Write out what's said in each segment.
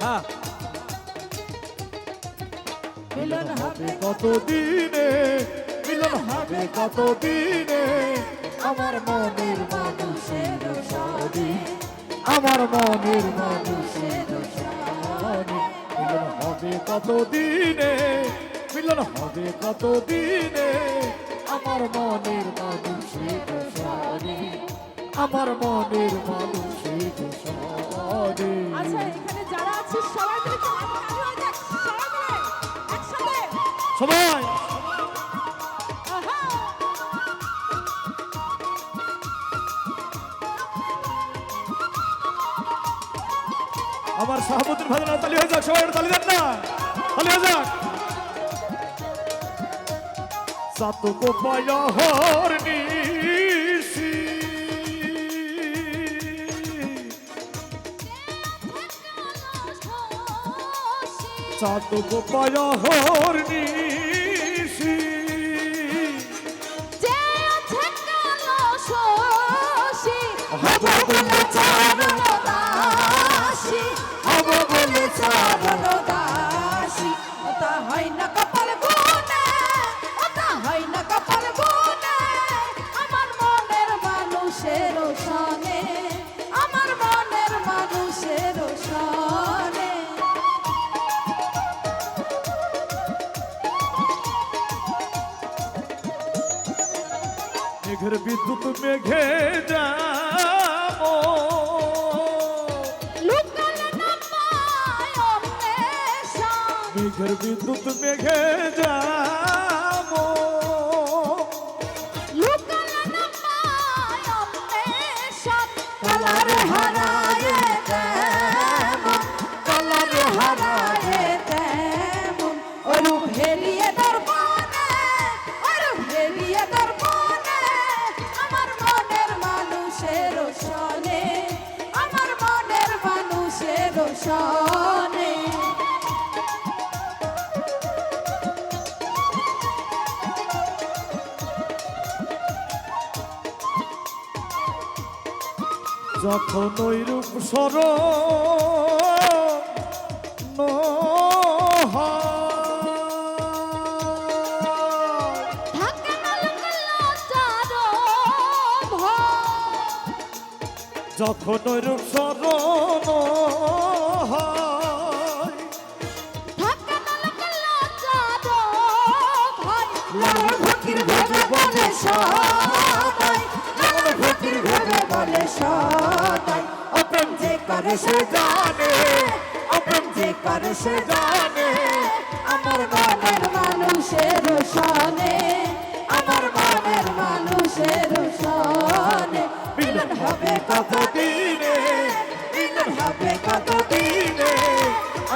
হ্যাঁ। মিলন হবে কত দিনে মিলন হবে কত দিনে আমার মনের মানুষের সারি আমার মনের মানুষের সারি মিলন হবে কত দিনে মিলন হবে কত দিনে আমার মনের মানুষের সারি আমার মনের মানুষের আহা! আমার শাহাবুদ্দিন ভাই তালি হয়ে যাক, সবাই তালি দেন না তালি হয়ে যাক সাত পায়া হর সাতুকো পায়া হর নিশি যে আছে কালো শশী, হব বলে চরণ দাসী, হব বলে চরণ দাসী। ওটা হয় না কপাল ওটা হয় না কপাল মেঘের বিদ্যুৎ মেঘে যাবো লুকালে না পায় অন্বেষণ। মেঘের বিদ্যুৎ মেঘে যাবো সনে যখন রূপ সর। যখন রূপ সর বলে সবাই, লাল ভেবে করে সে জানে, প্রেম যে করে জানে। আমার মনের মানুষের সনে আমার মনের মানুষের সনে। মিলন হবে কত দিনে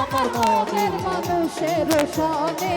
আমার মনের মানুষের সনে।